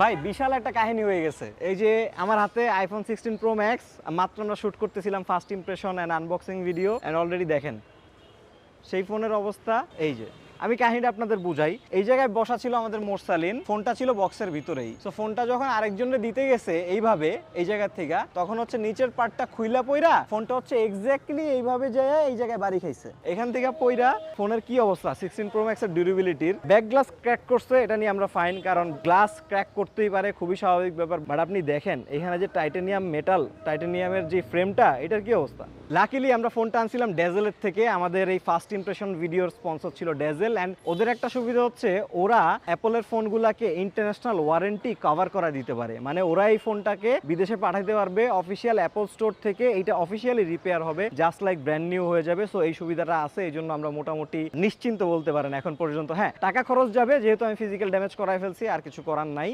ভাই, বিশাল একটা কাহিনী হয়ে গেছে। এই যে আমার হাতে আইফোন সিক্সটিন প্রো ম্যাক্স মাত্র আমরা শ্যুট করতেছিলাম first impression and unboxing video and already দেখেন, সেই ফোনের অবস্থা এই যে। আমি কাহিনীটা আপনাদের বুঝাই। এই জায়গায় বসা ছিল আমাদের মোরসালিন। ফোনটা ছিল বক্সের ভিতরেই। সো ফোনটা যখন আরেকজনের দিতে গেছে এইভাবে, এই জায়গার থেকে, তখন হচ্ছে নিচের পার্টটা খুইলা পইরা ফোনটা হচ্ছে এক্স্যাক্টলি এইভাবে যায় এই জায়গায় বাড়ি খাইছে। এখান থেকে পইরা ফোনের কি অবস্থা? সিক্সটিন প্রো ম্যাক্সের ডিউরেবিলিটির ব্যাক গ্লাস ক্র্যাক করছে, এটা নিয়ে আমরা ফাইন কারণ গ্লাস ক্র্যাক করতেই পারে, খুবই স্বাভাবিক ব্যাপার। বাট আপনি দেখেন, এখানে যে টাইটেনিয়াম মেটাল টাইটেনিয়ামের যে ফ্রেমটা এটার কি অবস্থা? লাকিলি আমরা ফোনটা আনছিলাম ডেজেলের থেকে। আমাদের এই ফার্স্ট ইমপ্রেশন ভিডিওর স্পন্সর ছিল ডেজেল অ্যান্ড ওদের একটা সুবিধা হচ্ছে, ওরা অ্যাপলের ফোনগুলোকে ইন্টারন্যাশনাল ওয়ারেন্টি কভার করা দিতে পারে। মানে ওরা এই ফোনটাকে বিদেশে পাঠাতে পারবে অফিসিয়াল অ্যাপল স্টোর থেকে এটা অফিসিয়ালি রিপেয়ার হবে জাস্ট লাইক ব্র্যান্ড নিউ হয়ে যাবে। সো এই সুবিধাটা আছে, এই জন্য আমরা মোটামুটি নিশ্চিন্ত বলতে পারেন এখন পর্যন্ত। হ্যাঁ টাকা খরচ যাবে, যেহেতু আমি ফিজিক্যাল ড্যামেজ করাই ফেলছি, আর কিছু করার নাই।